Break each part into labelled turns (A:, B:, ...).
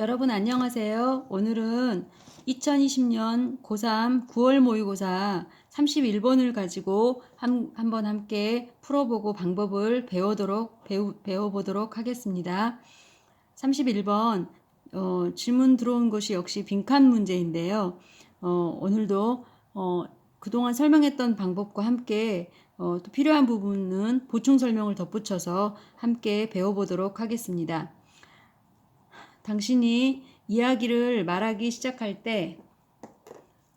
A: 여러분 안녕하세요. 오늘은 2020년 고3 9월 모의고사 31번을 가지고 한, 한번 함께 풀어보고 방법을 배우도록, 배우, 배워보도록 하겠습니다. 31번, 어, 질문 들어온 것이 역시 빈칸 문제인데요. 어, 오늘도, 어, 그동안 설명했던 방법과 함께 어, 또 필요한 부분은 보충 설명을 덧붙여서 함께 배워보도록 하겠습니다. 당신이 이야기를 말하기 시작할 때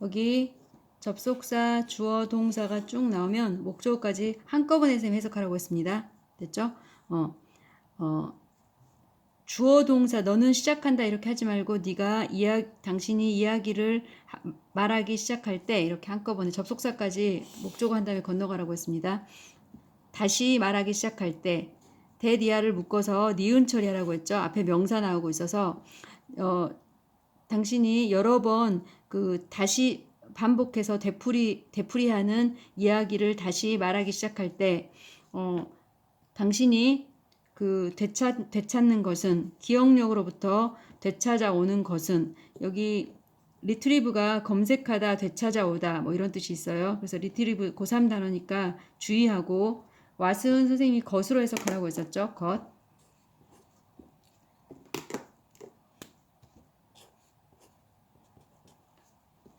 A: 여기 접속사, 주어, 동사가 쭉 나오면 목적어까지 한꺼번에 쌤 해석하라고 했습니다. 됐죠? 어, 어, 주어, 동사, 너는 시작한다 이렇게 하지 말고 네가 이야, 당신이 이야기를 하, 말하기 시작할 때 이렇게 한꺼번에 접속사까지 목적어 한 다음에 건너가라고 했습니다. 다시 말하기 시작할 때 대디아를 묶어서 니은 처리하라고 했죠. 앞에 명사 나오고 있어서 어, 당신이 여러 번 그 다시 반복해서 되풀이 되풀이하는 이야기를 다시 말하기 시작할 때 어, 당신이 그 되찾 되찾는 것은 기억력으로부터 되찾아오는 것은 여기 리트리브가 검색하다 되찾아오다 뭐 이런 뜻이 있어요. 그래서 리트리브 고3 단어니까 주의하고 왓은 선생님이 것으로 해석하라고 했었죠. 것.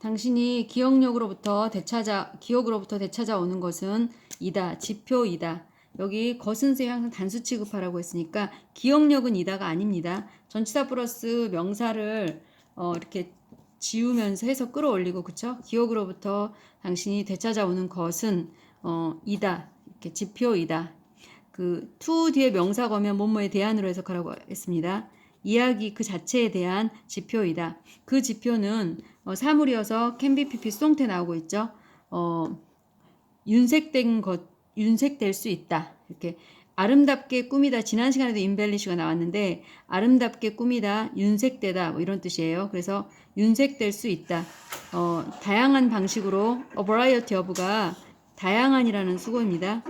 A: 당신이 기억력으로부터 되찾아 기억으로부터 되찾아오는 것은 이다. 지표이다. 여기 것은 세 항상 단수 취급하라고 했으니까 기억력은 이다가 아닙니다. 전치사 플러스 명사를 어, 이렇게 지우면서 해서 끌어올리고 그쵸? 기억으로부터 당신이 되찾아오는 것은 어, 이다. 지표이다. 그 to 뒤에 명사 거면 뭐뭐에 대한으로 해석하라고 했습니다. 이야기 그 자체에 대한 지표이다. 그 지표는 어, 사물이어서 pp 송태 나오고 있죠. 어, 윤색된 것, 윤색될 수 있다. 이렇게 아름답게 꾸미다. 지난 시간에도 인벨리시가 나왔는데 아름답게 꾸미다, 윤색되다 뭐 이런 뜻이에요. 그래서 윤색될 수 있다. 어, 다양한 방식으로 a variety of가 다양한이라는 수고입니다.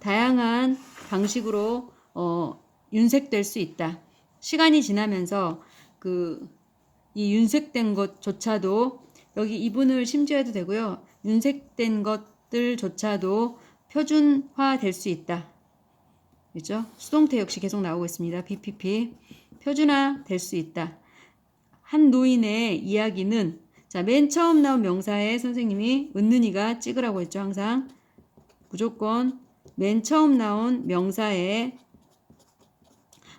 A: 다양한 방식으로 어, 윤색될 수 있다. 시간이 지나면서 그 이 윤색된 것조차도 여기 이분을 심지어해도 되고요. 윤색된 것들조차도 표준화 될 수 있다. 그죠? 수동태 역시 계속 나오고 있습니다. BPP. 표준화 될 수 있다. 한 노인의 이야기는 자, 맨 처음 나온 명사에 선생님이 은는이가 찍으라고 했죠. 항상 무조건 맨 처음 나온 명사에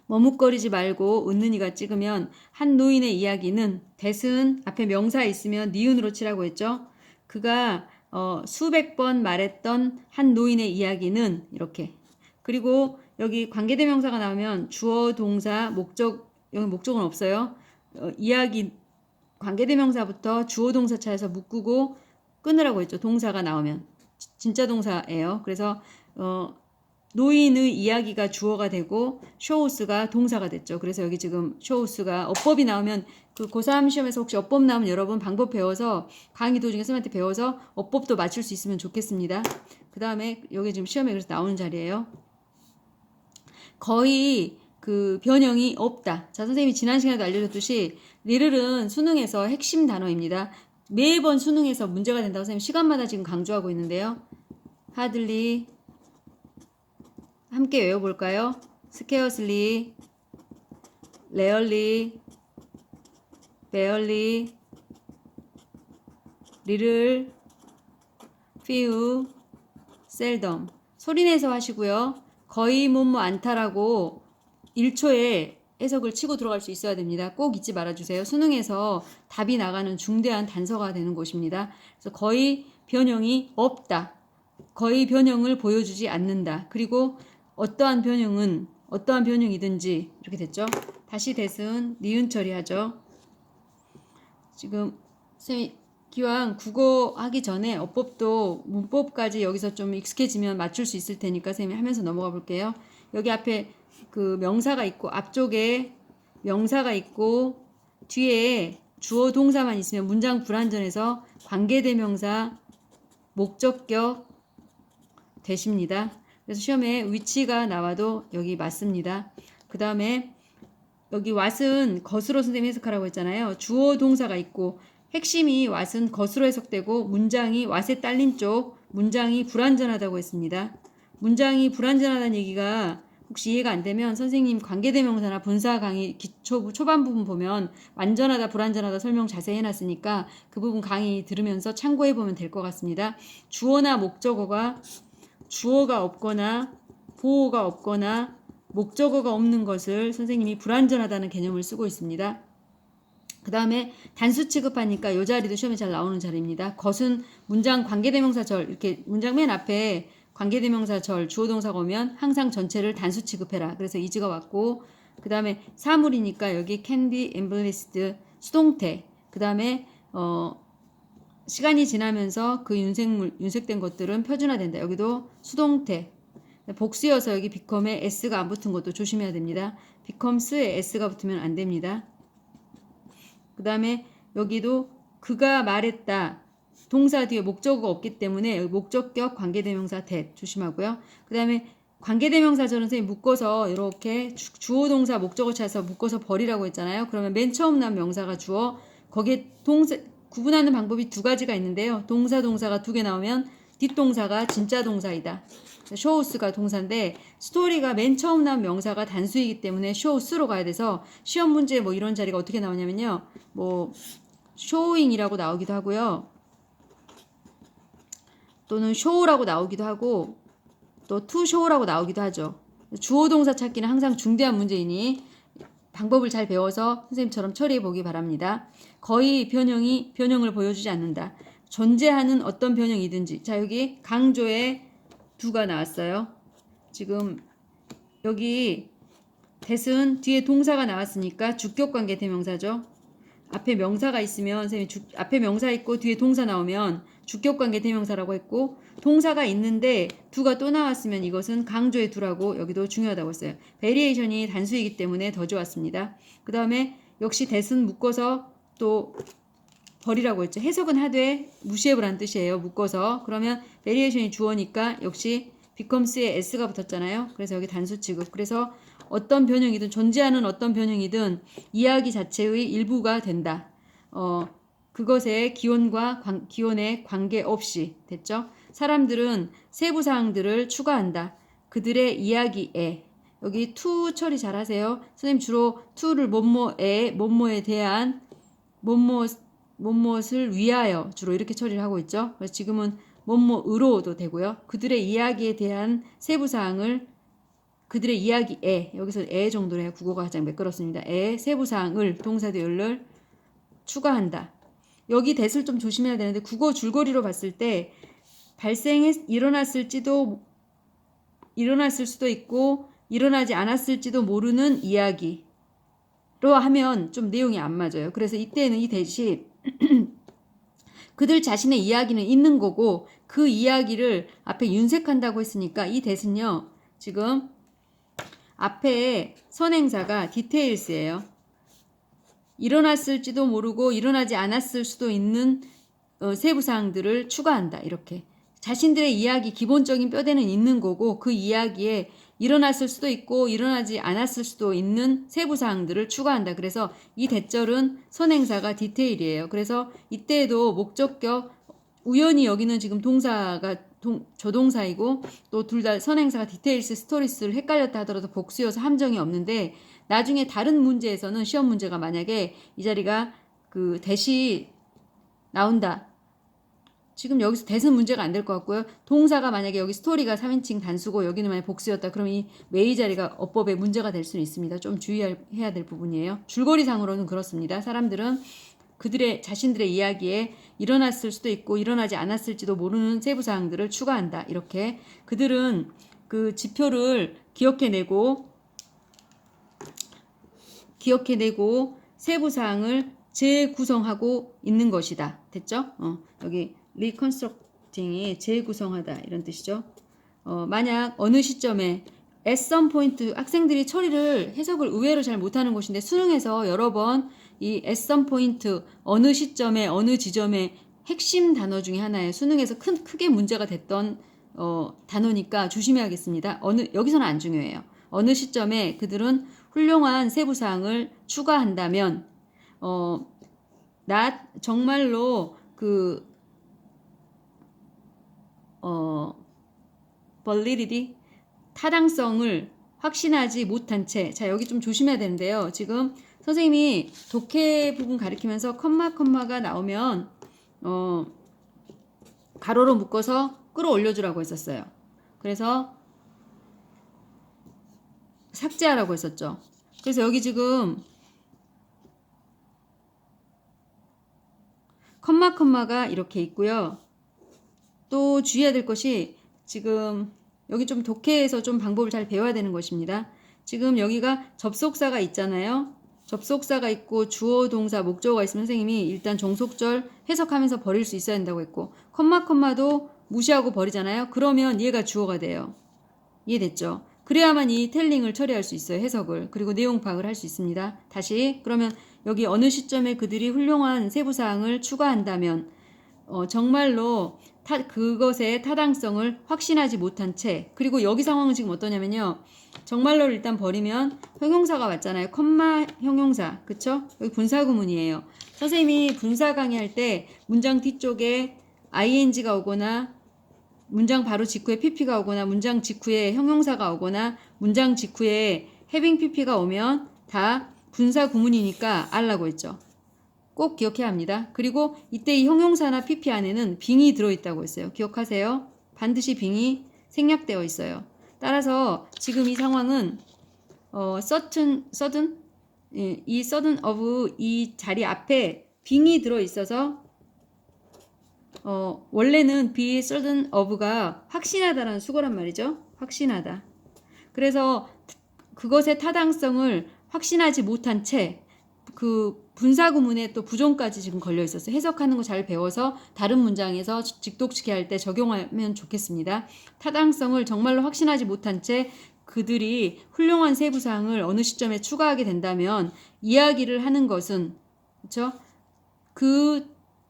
A: 머뭇거리지 말고 은는이가 찍으면 한 노인의 이야기는 대은 앞에 명사 있으면 니은으로 치라고 했죠. 그가 어, 수백 번 말했던 한 노인의 이야기는 이렇게 그리고 여기 관계대명사가 나오면 주어 동사 목적 여기 목적은 없어요. 어, 이야기 관계대명사부터 주어 동사 차에서 묶고 끊으라고 했죠. 동사가 나오면 진짜 동사예요. 그래서 어, 노인의 이야기가 주어가 되고 쇼우스가 동사가 됐죠. 그래서 여기 지금 쇼우스가 어법이 나오면 그 고3 시험에서 혹시 어법 나오면 여러분 방법 배워서 강의 도중에 선생님한테 배워서 어법도 맞출 수 있으면 좋겠습니다. 그 다음에 여기 지금 시험에 그래서 나오는 자리예요. 거의 그 변형이 없다. 자, 선생님이 지난 시간에도 알려줬듯이 리를은 수능에서 핵심 단어입니다. 매번 수능에서 문제가 된다고 선생님 시간마다 지금 강조하고 있는데요. 하들리 함께 외워볼까요? 스케어슬리, 레얼리, 베얼리, 리를, 피우, 셀덤 소리내서 하시고요. 거의 뭐뭐 않다라고 1초에 해석을 치고 들어갈 수 있어야 됩니다. 꼭 잊지 말아주세요. 수능에서 답이 나가는 중대한 단서가 되는 곳입니다. 그래서 거의 변형이 없다. 거의 변형을 보여주지 않는다. 그리고 어떠한 변형은 어떠한 변형이든지 이렇게 됐죠. 다시 대은 니은 처리하죠. 지금 쌤이 기왕 국어 하기 전에 어법도 문법까지 여기서 좀 익숙해지면 맞출 수 있을 테니까 쌤이 하면서 넘어가 볼게요. 여기 앞에 그 명사가 있고 앞쪽에 명사가 있고 뒤에 주어 동사만 있으면 문장 불완전해서 관계대명사 목적격 되십니다. 그래서 시험에 위치가 나와도 여기 맞습니다. 그 다음에 여기 왓은 것으로 선생님 해석하라고 했잖아요. 주어 동사가 있고 핵심이 왓은 것으로 해석되고 문장이 왓의 딸린 쪽 문장이 불완전하다고 했습니다. 문장이 불완전하다는 얘기가 혹시 이해가 안 되면 선생님 관계대명사나 분사 강의 기초 초반 부분 보면 완전하다 불완전하다 설명 자세히 해놨으니까 그 부분 강의 들으면서 참고해 보면 될 것 같습니다. 주어나 목적어가 주어가 없거나 보호가 없거나 목적어가 없는 것을 선생님이 불완전하다는 개념을 쓰고 있습니다. 그 다음에 단수 취급하니까 이 자리도 시험에 잘 나오는 자리입니다. 것은 문장 관계대명사절 이렇게 문장 맨 앞에 관계대명사 절 주어동사가 오면 항상 전체를 단수 취급해라. 그래서 이즈가 왔고 그 다음에 사물이니까 여기 be embellished 수동태 그 다음에 어 시간이 지나면서 그 윤색물 윤색된 것들은 표준화된다. 여기도 수동태 복수여서 여기 become에 s가 안 붙은 것도 조심해야 됩니다. becomes에 s가 붙으면 안 됩니다. 그 다음에 여기도 그가 말했다. 동사 뒤에 목적어가 없기 때문에 목적격 관계대명사 that 조심하고요. 그 다음에 관계대명사절은 선생님 묶어서 이렇게 주- 주어 동사 목적어 찾아서 묶어서 버리라고 했잖아요. 그러면 맨 처음 난 명사가 주어 거기에 동사 구분하는 방법이 두 가지가 있는데요. 동사 동사가 두 개 나오면 뒷동사가 진짜 동사이다. 쇼우스가 동사인데 스토리가 맨 처음 나온 명사가 단수이기 때문에 쇼우스로 가야 돼서 시험 문제 뭐 이런 자리가 어떻게 나오냐면요. 뭐 쇼잉이라고 나오기도 하고요. 또는 쇼우라고 나오기도 하고 또 투쇼우라고 나오기도 하죠. 주어 동사 찾기는 항상 중대한 문제이니 방법을 잘 배워서 선생님처럼 처리해 보기 바랍니다. 거의 변형이 변형을 보여주지 않는다. 존재하는 어떤 변형이든지 자 여기 강조에 두가 나왔어요. 지금 여기 대은 뒤에 동사가 나왔으니까 주격 관계 대명사죠. 앞에 명사가 있으면 선생님 주, 앞에 명사 있고 뒤에 동사 나오면 주격 관계 대명사라고 했고 동사가 있는데 두가 또 나왔으면 이것은 강조의 두라고 여기도 중요하다고 했어요. 베리에이션이 단수이기 때문에 더 좋았습니다. 그 다음에 역시 대은 묶어서 또 버리라고 했죠. 해석은 하되 무시해보라는 뜻이에요. 묶어서. 그러면 베리에이션이 주어니까 역시 becomes에 s가 붙었잖아요. 그래서 여기 단수 취급. 그래서 어떤 변형이든 존재하는 어떤 변형이든 이야기 자체의 일부가 된다. 어, 그것의 기원과 관, 기원에 관계 없이 됐죠. 사람들은 세부 사항들을 추가한다. 그들의 이야기에 여기 to 처리 잘 하세요. 선생님 주로 to를 뭐뭐에 뭐뭐에 대한 뭐뭐 뭐뭇을 위하여 주로 이렇게 처리를 하고 있죠. 그래서 지금은 뭐뭐으로도 되고요. 그들의 이야기에 대한 세부 사항을 그들의 이야기에 여기서 에 정도로 국어가 가장 매끄럽습니다. 에 세부 사항을 동사대열을 추가한다. 여기 대을 좀 조심해야 되는데 국어 줄거리로 봤을 때 발생해 일어났을지도 일어났을 수도 있고 일어나지 않았을지도 모르는 이야기로 하면 좀 내용이 안 맞아요. 그래서 이때는 이 대시 그들 자신의 이야기는 있는 거고 그 이야기를 앞에 윤색한다고 했으니까 이 대신요 지금 앞에 선행사가 디테일스예요. 일어났을지도 모르고 일어나지 않았을 수도 있는 어, 세부 사항들을 추가한다. 이렇게 자신들의 이야기 기본적인 뼈대는 있는 거고 그 이야기에 일어났을 수도 있고 일어나지 않았을 수도 있는 세부 사항들을 추가한다. 그래서 이 대절은 선행사가 디테일이에요. 그래서 이때에도 목적격 우연히 여기는 지금 동사가 동, 조동사이고 또 둘 다 선행사가 디테일스 스토리스를 헷갈렸다 하더라도 복수여서 함정이 없는데 나중에 다른 문제에서는 시험 문제가 만약에 이 자리가 그 대시 나온다. 지금 여기서 대선 문제가 안 될 것 같고요. 동사가 만약에 여기 스토리가 3인칭 단수고 여기는 만약 복수였다. 그럼 이 메이 자리가 어법에 문제가 될 수는 있습니다. 좀 주의해야 될 부분이에요. 줄거리상으로는 그렇습니다. 사람들은 그들의 자신들의 이야기에 일어났을 수도 있고 일어나지 않았을지도 모르는 세부 사항들을 추가한다. 이렇게 그들은 그 지표를 기억해내고 기억해내고 세부 사항을 재구성하고 있는 것이다. 됐죠? 어, 여기 리컨스트럭팅이 재구성하다 이런 뜻이죠. 어, 만약 어느 시점에 at some point 학생들이 처리를 해석을 의외로 잘 못하는 곳인데 수능에서 여러 번 이 some point 어느 시점에 어느 지점에 핵심 단어 중에 하나에 수능에서 큰 크게 문제가 됐던 어, 단어니까 조심해야겠습니다. 어느 여기서는 안 중요해요. 어느 시점에 그들은 훌륭한 세부 사항을 추가한다면 어, 나 정말로 그 어, validity 타당성을 확신하지 못한 채, 자 여기 좀 조심해야 되는데요. 지금 선생님이 독해 부분 가리키면서 컴마 컴마가 나오면 어, 가로로 묶어서 끌어올려 주라고 했었어요. 그래서 삭제하라고 했었죠. 그래서 여기 지금 컴마 컴마가 이렇게 있고요. 또 주의해야 될 것이 지금 여기 좀 독해에서 좀 방법을 잘 배워야 되는 것입니다. 지금 여기가 접속사가 있잖아요. 접속사가 있고 주어 동사 목적어가 있으면 선생님이 일단 종속절 해석하면서 버릴 수 있어야 된다고 했고 컴마 컴마도 무시하고 버리잖아요. 그러면 얘가 주어가 돼요. 이해됐죠? 그래야만 이 텔링을 처리할 수 있어요. 해석을. 그리고 내용 파악을 할 수 있습니다. 다시 그러면 여기 어느 시점에 그들이 훌륭한 세부 사항을 추가한다면 어, 정말로 타, 그것의 타당성을 확신하지 못한 채 그리고 여기 상황은 지금 어떠냐면요. 정말로를 일단 버리면 형용사가 왔잖아요. 컴마 형용사. 그쵸? 여기 분사구문이에요. 선생님이 분사 강의할 때 문장 뒤쪽에 ing가 오거나 문장 바로 직후에 pp가 오거나 문장 직후에 형용사가 오거나 문장 직후에 having pp가 오면 다 분사 구문이니까 알라고 했죠. 꼭 기억해야 합니다. 그리고 이때 이 형용사나 pp 안에는 빙이 들어있다고 했어요. 기억하세요. 반드시 빙이 생략되어 있어요. 따라서 지금 이 상황은 어, certain, sudden, 예, 이 sudden of 이 자리 앞에 빙이 들어 있어서 어, 원래는 be certain of가 확신하다라는 수거란 말이죠. 확신하다. 그래서 그것의 타당성을 확신하지 못한 채 그 분사구문에 또 부정까지 지금 걸려 있었어요. 해석하는 거 잘 배워서 다른 문장에서 직독치기 할때 적용하면 좋겠습니다. 타당성을 정말로 확신하지 못한 채 그들이 훌륭한 세부 사항을 어느 시점에 추가하게 된다면 이야기를 하는 것은 그렇죠? 그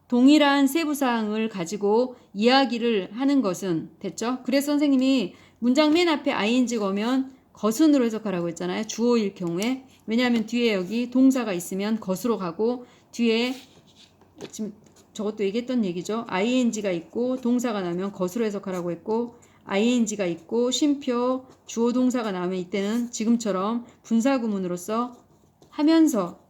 A: 동일한 세부 사항을 가지고 이야기를 하는 것은 됐죠? 그래서 선생님이 문장 맨 앞에 ing가 오면 거순으로 해석하라고 했잖아요. 주어일 경우에. 왜냐하면 뒤에 여기 동사가 있으면 것으로 가고 뒤에 지금 저것도 얘기했던 얘기죠. ing가 있고 동사가 나오면 것으로 해석하라고 했고 ing가 있고 쉼표 주어 동사가 나오면 이때는 지금처럼 분사 구문으로서 하면서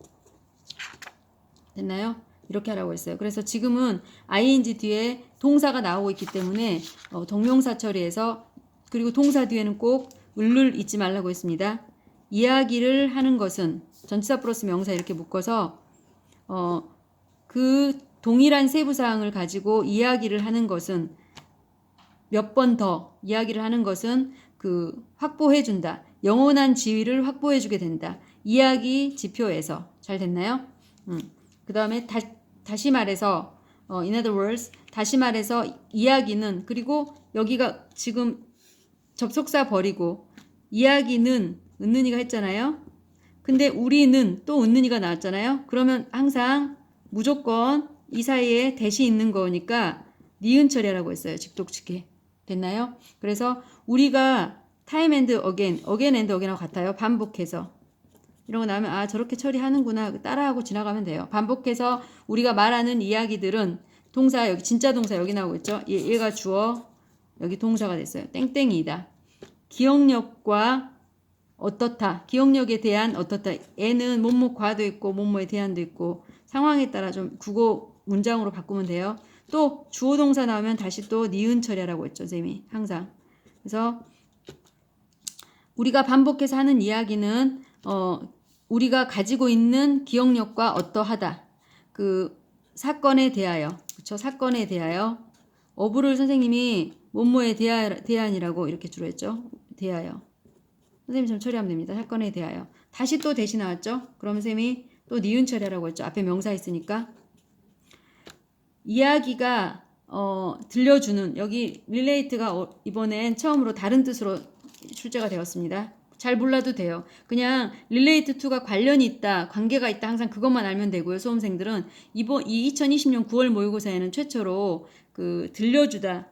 A: 됐나요? 이렇게 하라고 했어요. 그래서 지금은 ing 뒤에 동사가 나오고 있기 때문에 어, 동명사 처리해서 그리고 동사 뒤에는 꼭 을를 잊지 말라고 했습니다. 이야기를 하는 것은 전치사 플러스 명사 이렇게 묶어서 어, 그 동일한 세부 사항을 가지고 이야기를 하는 것은 몇 번 더 이야기를 하는 것은 그 확보해 준다. 영원한 지위를 확보해 주게 된다. 이야기 지표에서 잘 됐나요? 음. 그다음에 다, 다시 말해서 어, in other words 다시 말해서 이야기는 그리고 여기가 지금 접속사 버리고 이야기는 은는이가 했잖아요. 근데 우리는 또 은는이가 나왔잖아요. 그러면 항상 무조건 이 사이에 대시 있는 거니까 니은 처리라고 했어요. 직독치기. 됐나요? 그래서 우리가 time and again, again and again하고 같아요. 반복해서. 이런 거 나오면 아 저렇게 처리하는구나 따라하고 지나가면 돼요. 반복해서 우리가 말하는 이야기들은 동사 여기 진짜 동사 여기 나오고 있죠. 얘, 얘가 주어 여기 동사가 됐어요. 땡땡이다. 기억력과 어떻다. 기억력에 대한 어떻다. 애는 뭐뭐 과도 있고 뭐뭐에 대한도 있고 상황에 따라 좀 국어 문장으로 바꾸면 돼요. 또 주어 동사 나오면 다시 또 니은 처리하라고 했죠. 쌤이 항상. 그래서 우리가 반복해서 하는 이야기는 어 우리가 가지고 있는 기억력과 어떠하다. 그 사건에 대하여. 그쵸 사건에 대하여 어부를 선생님이 뭐뭐에 대하, 대한이라고 이렇게 주로 했죠. 대하여. 선생님처럼 처리하면 됩니다. 사건에 대하여. 다시 또 대시 나왔죠. 그러면 쌤이 또 니은 처리하라고 했죠. 앞에 명사 있으니까. 이야기가 어, 들려주는 여기 릴레이트가 어, 이번엔 처음으로 다른 뜻으로 출제가 되었습니다. 잘 몰라도 돼요. 그냥 릴레이트 투가 관련이 있다, 관계가 있다 항상 그것만 알면 되고요. 수험생들은 이번 이 2020년 9월 모의고사에는 최초로 그 들려주다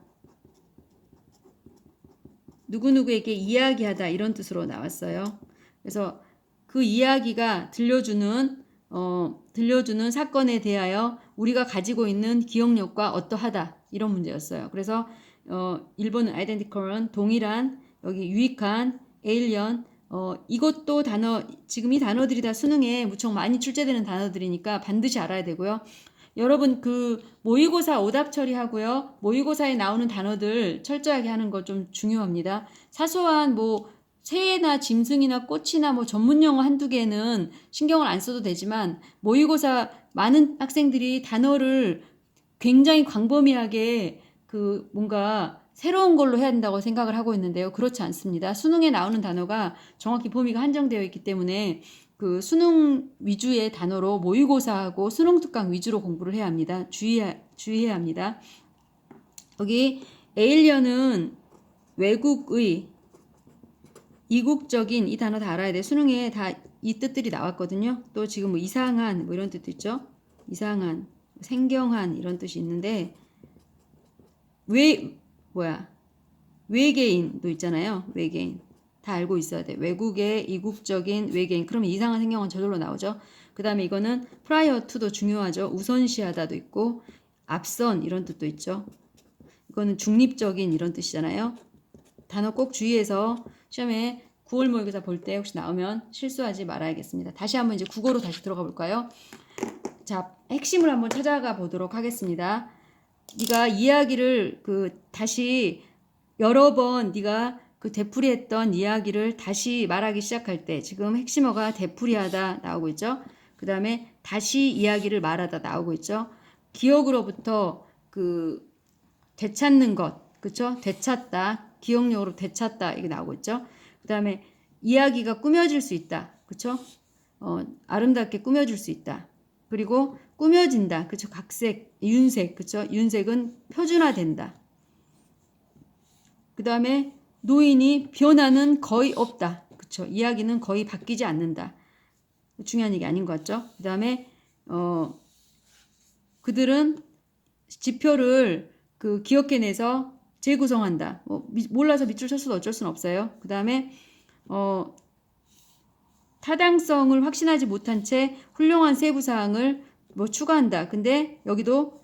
A: 누구누구에게 이야기하다 이런 뜻으로 나왔어요. 그래서 그그 이야기가 들려주는 어, 들려주는 사건에 대하여 우리가 가지고 있는 기억력과 어떠하다 이런 문제였어요. 그래서 어, 1번은 identical은 동일한 여기 유익한 에일리언 어, 이것도 단어 지금 이 단어들이 다 수능에 무척 많이 출제되는 단어들이니까 반드시 알아야 되고요. 여러분 그 모의고사 오답 처리하고요. 모의고사에 나오는 단어들 철저하게 하는 거 좀 중요합니다. 사소한 뭐 새나 짐승이나 꽃이나 뭐 전문 용어 한두 개는 신경을 안 써도 되지만 모의고사 많은 학생들이 단어를 굉장히 광범위하게 그 뭔가 새로운 걸로 해야 된다고 생각을 하고 있는데요. 그렇지 않습니다. 수능에 나오는 단어가 정확히 범위가 한정되어 있기 때문에 그 수능 위주의 단어로 모의고사하고 수능 특강 위주로 공부를 해야 합니다. 주의해, 주의해야 합니다. 여기 에일리언은 외국의 이국적인 이 단어 다 알아야 돼. 수능에 다 이 뜻들이 나왔거든요. 또 지금 뭐 이상한 뭐 이런 뜻도 있죠. 이상한, 생경한 이런 뜻이 있는데 외 뭐야 외계인도 있잖아요. 외계인 다 알고 있어야 돼. 외국의 이국적인 외계인. 그러면 이상한 생경은 저절로 나오죠. 그 다음에 이거는 prior to도 중요하죠. 우선시하다도 있고 앞선 이런 뜻도 있죠. 이거는 중립적인 이런 뜻이잖아요. 단어 꼭 주의해서 시험에 9월 모의고사 볼 때 혹시 나오면 실수하지 말아야겠습니다. 다시 한번 이제 국어로 다시 들어가 볼까요? 자, 핵심을 한번 찾아가 보도록 하겠습니다. 네가 이야기를 그 다시 여러 번 네가 그 되풀이했던 이야기를 다시 말하기 시작할 때 지금 핵심어가 되풀이하다 나오고 있죠. 그 다음에 다시 이야기를 말하다 나오고 있죠. 기억으로부터 그 되찾는 것, 그쵸? 되찾다, 기억력으로 되찾다 이게 나오고 있죠. 그 다음에 이야기가 꾸며질 수 있다, 그쵸? 어, 아름답게 꾸며줄 수 있다. 그리고 꾸며진다, 그쵸? 각색, 윤색, 그쵸? 윤색은 표준화된다. 그 다음에 노인이 변화는 거의 없다, 그쵸? 이야기는 거의 바뀌지 않는다. 중요한 얘기 아닌 것 같죠? 그 다음에 어, 그들은 지표를 그 기억해내서 재구성한다. 뭐 미, 몰라서 밑줄 쳤어도 어쩔 수는 없어요. 그 다음에 어, 타당성을 확신하지 못한 채 훌륭한 세부 사항을 뭐 추가한다. 근데 여기도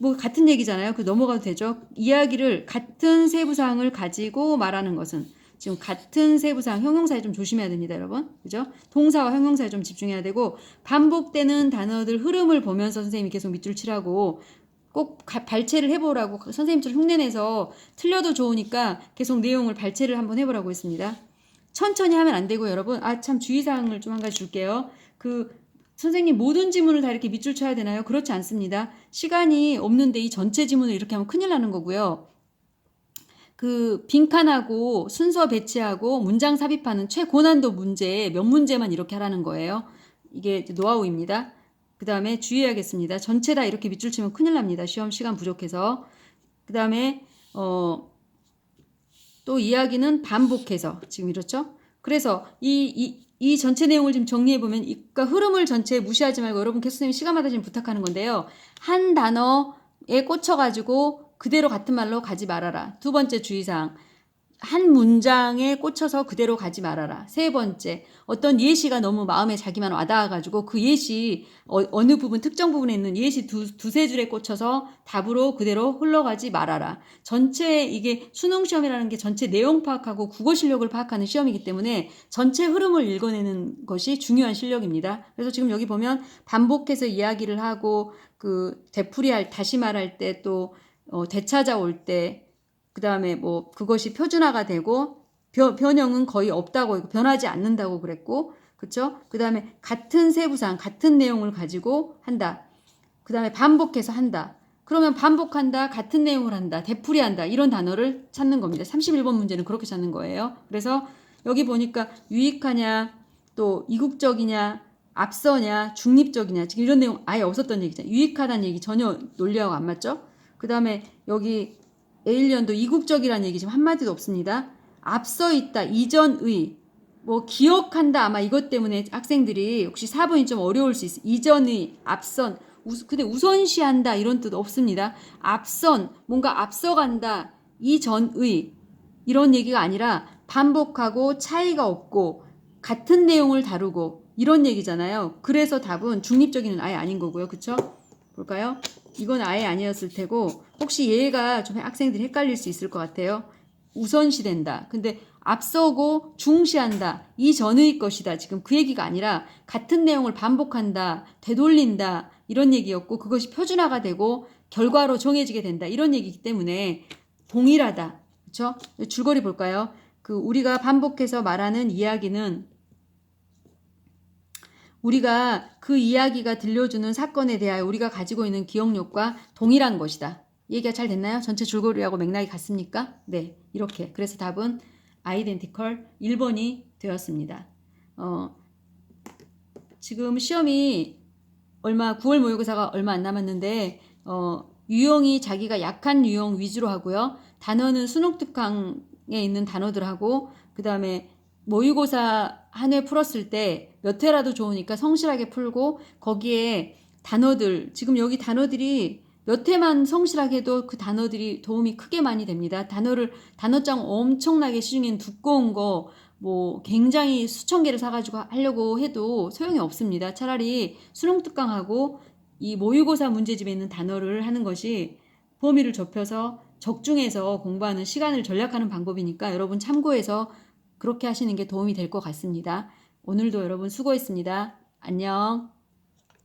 A: 뭐 같은 얘기잖아요. 그 넘어가도 되죠. 이야기를 같은 세부 사항을 가지고 말하는 것은 지금 같은 세부 사항 형용사에 좀 조심해야 됩니다, 여러분. 그죠? 동사와 형용사에 좀 집중해야 되고 반복되는 단어들 흐름을 보면서 선생님이 계속 밑줄 치라고 꼭 가, 발췌를 해보라고 선생님처럼 흉내내서 틀려도 좋으니까 계속 내용을 발췌를 한번 해보라고 했습니다. 천천히 하면 안 되고 여러분 아 참 주의사항을 좀 한 가지 줄게요. 그 선생님 모든 지문을 다 이렇게 밑줄 쳐야 되나요? 그렇지 않습니다. 시간이 없는데 이 전체 지문을 이렇게 하면 큰일 나는 거고요. 그 빈칸하고 순서 배치하고 문장 삽입하는 최고난도 문제 몇 문제만 이렇게 하라는 거예요. 이게 노하우입니다. 그 다음에 주의해야겠습니다. 전체 다 이렇게 밑줄 치면 큰일 납니다. 시험 시간 부족해서. 그 다음에 어, 또 이야기는 반복해서 지금 이렇죠? 그래서 이, 이, 이 전체 내용을 좀 정리해 보면 그러니까 흐름을 전체 무시하지 말고 여러분 선생님 시간마다 지금 부탁하는 건데요. 한 단어에 꽂혀 가지고 그대로 같은 말로 가지 말아라. 두 번째 주의사항. 한 문장에 꽂혀서 그대로 가지 말아라. 세 번째, 어떤 예시가 너무 마음에 자기만 와닿아가지고 그 예시, 어, 느 부분, 특정 부분에 있는 예시 두, 두세 줄에 꽂혀서 답으로 그대로 흘러가지 말아라. 전체, 이게 수능 시험이라는 게 전체 내용 파악하고 국어 실력을 파악하는 시험이기 때문에 전체 흐름을 읽어내는 것이 중요한 실력입니다. 그래서 지금 여기 보면 반복해서 이야기를 하고 그 되풀이할, 다시 말할 때 또, 어, 되찾아올 때, 그 다음에 뭐 그것이 표준화가 되고 변, 변형은 거의 없다고 변하지 않는다고 그랬고 그쵸? 그 다음에 같은 세부상 같은 내용을 가지고 한다. 그 다음에 반복해서 한다. 그러면 반복한다, 같은 내용을 한다, 되풀이한다 이런 단어를 찾는 겁니다. 31번 문제는 그렇게 찾는 거예요. 그래서 여기 보니까 유익하냐, 또 이국적이냐, 앞서냐, 중립적이냐 지금 이런 내용 아예 없었던 얘기잖아요. 유익하다는 얘기 전혀 논리하고 안 맞죠? 그 다음에 여기 에일리언도 이국적이라는 얘기 지금 한마디도 없습니다. 앞서 있다, 이전의, 뭐 기억한다 아마 이것 때문에 학생들이 혹시 4번이 좀 어려울 수 있어. 이전의, 앞선, 우, 근데 우선시한다 이런 뜻 없습니다. 앞선, 뭔가 앞서간다, 이전의 이런 얘기가 아니라 반복하고 차이가 없고 같은 내용을 다루고 이런 얘기잖아요. 그래서 답은 중립적인은 아예 아닌 거고요. 그쵸? 볼까요? 이건 아예 아니었을 테고 혹시 얘가 좀 학생들이 헷갈릴 수 있을 것 같아요. 우선시된다. 근데 앞서고 중시한다. 이전의 것이다. 지금 그 얘기가 아니라 같은 내용을 반복한다. 되돌린다. 이런 얘기였고 그것이 표준화가 되고 결과로 정해지게 된다. 이런 얘기이기 때문에 동일하다. 그렇죠? 줄거리 볼까요? 그 우리가 반복해서 말하는 이야기는 우리가 그 이야기가 들려주는 사건에 대하여 우리가 가지고 있는 기억력과 동일한 것이다. 얘기가 잘 됐나요? 전체 줄거리하고 맥락이 같습니까? 네, 이렇게. 그래서 답은 아이덴티컬 1번이 되었습니다. 어, 지금 시험이 얼마 9월 모의고사가 얼마 안 남았는데 어, 유형이 자기가 약한 유형 위주로 하고요. 단어는 수능 특강에 있는 단어들하고 그 다음에 모의고사 한 회 풀었을 때 몇 회라도 좋으니까 성실하게 풀고 거기에 단어들 지금 여기 단어들이 몇 회만 성실하게 해도 그 단어들이 도움이 크게 많이 됩니다. 단어를 단어장 엄청나게 시중엔 두꺼운 거 뭐 굉장히 수천 개를 사가지고 하려고 해도 소용이 없습니다. 차라리 수능 특강하고 이 모의고사 문제집에 있는 단어를 하는 것이 범위를 좁혀서 적중해서 공부하는 시간을 절약하는 방법이니까 여러분 참고해서 그렇게 하시는 게 도움이 될 것 같습니다. 오늘도 여러분 수고했습니다. 안녕.